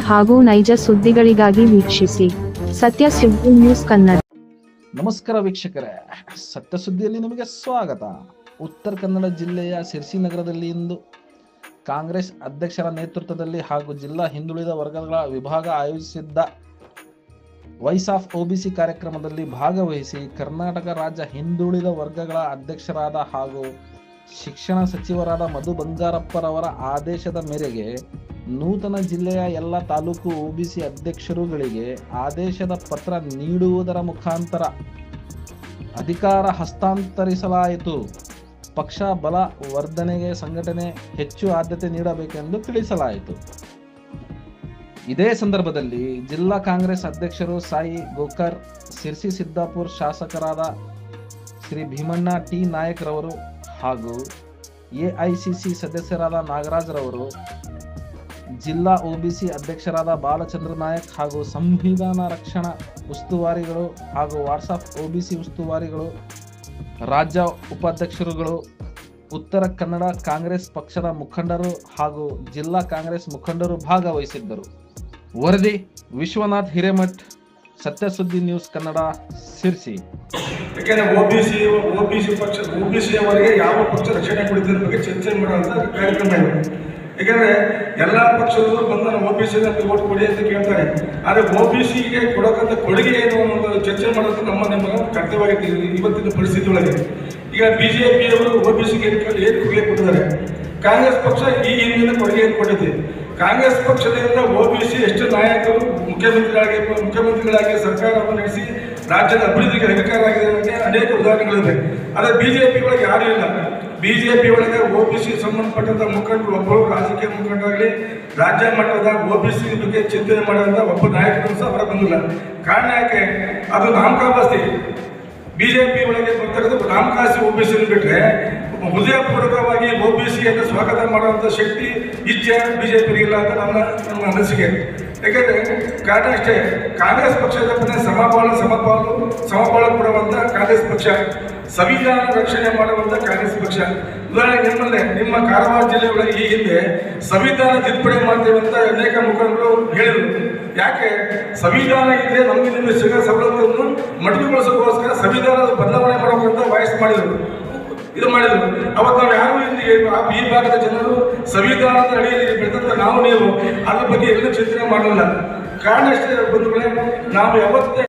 ಹಾಗೂ ನೈಜ ಸುದ್ದಿಗಳಿಗಾಗಿ ವೀಕ್ಷಿಸಿ ಸತ್ಯ ಸುದ್ದಿ ನ್ಯೂಸ್ ಕನ್ನಡ. ನಮಸ್ಕಾರ ವೀಕ್ಷಕರೇ. ಸತ್ಯ ಸುದ್ದಿಯಲ್ಲಿ ನಿಮಗೆ ಸ್ವಾಗತ. ಉತ್ತರ ಕನ್ನಡ ಜಿಲ್ಲೆಯ ಸಿರ್ಸಿ ನಗರದಲ್ಲಿ ಇಂದು ಕಾಂಗ್ರೆಸ್ ಅಧ್ಯಕ್ಷರ ನೇತೃತ್ವದಲ್ಲಿ ಹಾಗೂ ಜಿಲ್ಲಾ ಹಿಂದುಳಿದ ವರ್ಗಗಳ ವಿಭಾಗ ಆಯೋಜಿಸಿದ್ದ ವಾಯ್ಸ್ ಆಫ್ ಒಬಿಸಿ ಕಾರ್ಯಕ್ರಮದಲ್ಲಿ ಭಾಗವಹಿಸಿ ಕರ್ನಾಟಕ ರಾಜ್ಯ ಹಿಂದುಳಿದ ವರ್ಗಗಳ ಅಧ್ಯಕ್ಷರಾದ ಹಾಗೂ ಶಿಕ್ಷಣ ಸಚಿವರಾದ ಮಧು ಬಂಗಾರಪ್ಪರವರ ಆದೇಶದ ಮೇರೆಗೆ ನೂತನ ಜಿಲ್ಲೆಯ ಎಲ್ಲ ತಾಲೂಕು ಒಬಿಸಿ ಅಧ್ಯಕ್ಷರುಗಳಿಗೆ ಆದೇಶದ ಪತ್ರ ನೀಡುವುದರ ಮುಖಾಂತರ ಅಧಿಕಾರ ಹಸ್ತಾಂತರಿಸಲಾಯಿತು. ಪಕ್ಷ ಬಲ ವರ್ಧನೆಗೆ ಸಂಘಟನೆ ಹೆಚ್ಚು ಆದ್ಯತೆ ನೀಡಬೇಕೆಂದು ತಿಳಿಸಲಾಯಿತು. ಇದೇ ಸಂದರ್ಭದಲ್ಲಿ ಜಿಲ್ಲಾ ಕಾಂಗ್ರೆಸ್ ಅಧ್ಯಕ್ಷರು ಸಾಯಿ ಗೋಕರ್, ಸಿರ್ಸಿ ಸಿದ್ದಾಪುರ್ ಶಾಸಕರಾದ ಶ್ರೀ ಭೀಮಣ್ಣ ಟಿ ನಾಯಕ್ರವರು ಹಾಗೂ ಎಐಸಿಸಿ ಸದಸ್ಯರಾದ ನಾಗರಾಜ್ರವರು ಜಿಲ್ಲಾ ಒಬಿಸಿ ಅಧ್ಯಕ್ಷರಾದ ಬಾಲಚಂದ್ರ ನಾಯಕ್ ಹಾಗೂ ಸಂವಿಧಾನ ರಕ್ಷಣಾ ಉಸ್ತುವಾರಿಗಳು ಹಾಗೂ ವಾಟ್ಸಪ್ ಒಬಿಸಿ ಉಸ್ತುವಾರಿಗಳು, ರಾಜ್ಯ ಉಪಾಧ್ಯಕ್ಷರುಗಳು, ಉತ್ತರ ಕನ್ನಡ ಕಾಂಗ್ರೆಸ್ ಪಕ್ಷದ ಮುಖಂಡರು ಹಾಗೂ ಜಿಲ್ಲಾ ಕಾಂಗ್ರೆಸ್ ಮುಖಂಡರು ಭಾಗವಹಿಸಿದ್ದರು. ವರದಿ, ವಿಶ್ವನಾಥ್ ಹಿರೇಮಠ್, ಸತ್ಯಸುದ್ದಿ ನ್ಯೂಸ್ ಕನ್ನಡ, ಸಿರ್ಸಿ. ಯಾಕೆಂದ್ರೆ ಒಬಿಸಿ ಒಬಿಸಿ ಪಕ್ಷ ಒಬಿಸಿ ಅವರಿಗೆ ಯಾವ ಪಕ್ಷ ರಕ್ಷಣೆ ಕೊಡಿದ್ರ ಬಗ್ಗೆ ಚರ್ಚೆ ಮಾಡುವಂತ ಕಾರ್ಯಕ್ರಮ ಇದೆ. ಯಾಕಂದ್ರೆ ಎಲ್ಲಾ ಪಕ್ಷದವರು ಬಂದು ಬಿ ಸಿಯಿಂದ ಓಟ್ ಕೊಡಿ ಅಂತ ಕೇಳ್ತಾರೆ. ಆದ್ರೆ ಒಬಿಸಿಗೆ ಕೊಡೋಕಂತ ಕೊಡುಗೆ ಏನು ಅನ್ನೋದು ಚರ್ಚೆ ಮಾಡೋದು ನಮ್ಮ ನಿಮ್ಮ ಕರ್ತವ್ಯವಾಗಿದೆ ಇವತ್ತಿನ ಪರಿಸ್ಥಿತಿ ಒಳಗೆ ಈಗ ಬಿಜೆಪಿ ಅವರು ಒಬಿಸಿಗೆ ಏನು ಕೊಡುಗೆ ಕೊಟ್ಟಿದ್ದಾರೆ? ಕಾಂಗ್ರೆಸ್ ಪಕ್ಷ ಈ ಹಿಂದಿನ ಕೊಡುಗೆಯನ್ನು ಕೊಟ್ಟಿದೆ? ಕಾಂಗ್ರೆಸ್ ಪಕ್ಷದಿಂದ ಒಬಿಸಿ ಎಷ್ಟು ನಾಯಕರು ಮುಖ್ಯಮಂತ್ರಿಗಳಾಗಿ ಮುಖ್ಯಮಂತ್ರಿಗಳಾಗಿ ಸರ್ಕಾರವನ್ನು ನಡೆಸಿ ರಾಜ್ಯದ ಅಭಿವೃದ್ಧಿಗೆ ಆಗಿದೆ ಅನ್ನೋಕ್ಕೆ ಅನೇಕ ಉದಾಹರಣೆಗಳಿವೆ ಆದರೆ ಬಿಜೆಪಿ ಒಳಗೆ ಯಾರೂ ಇಲ್ಲ. ಬಿಜೆಪಿ ಒಳಗೆ ಒ ಬಿ ಸಿ ಸಂಬಂಧಪಟ್ಟಂತ ಮುಖಂಡರು ಒಬ್ಬರು ರಾಜಕೀಯ ಮುಖಂಡರಾಗಲಿ, ರಾಜ್ಯ ಮಟ್ಟದ ಒ ಬಿ ಸಿ ಬಗ್ಗೆ ಚಿಂತನೆ ಮಾಡುವಂತ ಒಬ್ಬ ನಾಯಕರು ಸಹ ಹೊರ ಬಂದಿಲ್ಲ. ಕಾರಣ ಯಾಕೆ? ಅದು ನಾಮಕಾಸಿ ಬಿಜೆಪಿ ಒಳಗೆ ಬರ್ತಕ್ಕಂಥ ನಾಮಕಾಸಿ ಒಬಿಸಿ ಬಿಟ್ರೆ ಹೃದಯಪೂರ್ವಕವಾಗಿ ಒಬಿಸಿಯನ್ನು ಸ್ವಾಗತ ಮಾಡುವಂತ ಶಕ್ತಿ ಇಚ್ಛೆ ಬಿಜೆಪಿ ಇಲ್ಲ ಅಂತ ನನ್ನ ನಮ್ಮ ಅನಿಸಿಕೆ. ಯಾಕಂದ್ರೆ ಕಾರಣ ಅಷ್ಟೇ, ಕಾಂಗ್ರೆಸ್ ಪಕ್ಷದ ಪರ ಸಮಪಾಲು ಸಮಪಾಲು ಸಮಪಾಲು ಕೊಡುವಂತ ಕಾಂಗ್ರೆಸ್ ಪಕ್ಷ. ಸಂವಿಧಾನ ರಕ್ಷಣೆ ಮಾಡುವಂತ ಕಾಂಗ್ರೆಸ್ ಪಕ್ಷ. ಉದಾಹರಣೆ ನಿಮ್ಮಲ್ಲೇ, ನಿಮ್ಮ ಕಾರವಾರ ಜಿಲ್ಲೆ ಒಳಗೆ ಈ ಹಿಂದೆ ಸಂವಿಧಾನ ತಿದ್ದುಪಡಿ ಮಾಡ್ತೇವೆ ಅಂತ ಅನೇಕ ಮುಖಂಡರು ಹೇಳಿದರು. ಯಾಕೆ? ಸಂವಿಧಾನ ಇದ್ರೆ ನಮಗೆ ನಿಮ್ಮ ಸಿಗೋ ಸವಲತ್ತನ್ನು ಮೊಟಕುಗೊಳಿಸೋಕ್ಕೋಸ್ಕರ ಸಂವಿಧಾನದ ಬದಲಾವಣೆ ಮಾಡಬೇಕಂತ ವಾಯ್ಸ್ ಮಾಡಿದರು. ಇದು ಮಾಡಿದ್ರು. ಅವತ್ತು ನಾವು ಯಾರು ಇಲ್ಲಿ ಆ- ಈ ಭಾಗದ ಜನರು ಸಂವಿಧಾನದ ಅಡಿಯಲ್ಲಿ ಬೆಳೆದಂತ ನಾವು ನೀವು ಅದ್ರ ಬಗ್ಗೆ ಎಲ್ಲೂ ಚಿಂತನೆ ಮಾಡಲಿಲ್ಲ ಕಾರಣ ಅಷ್ಟೇ ಬಂಧುಗಳೇ, ನಾವು ಯಾವತ್ತೇ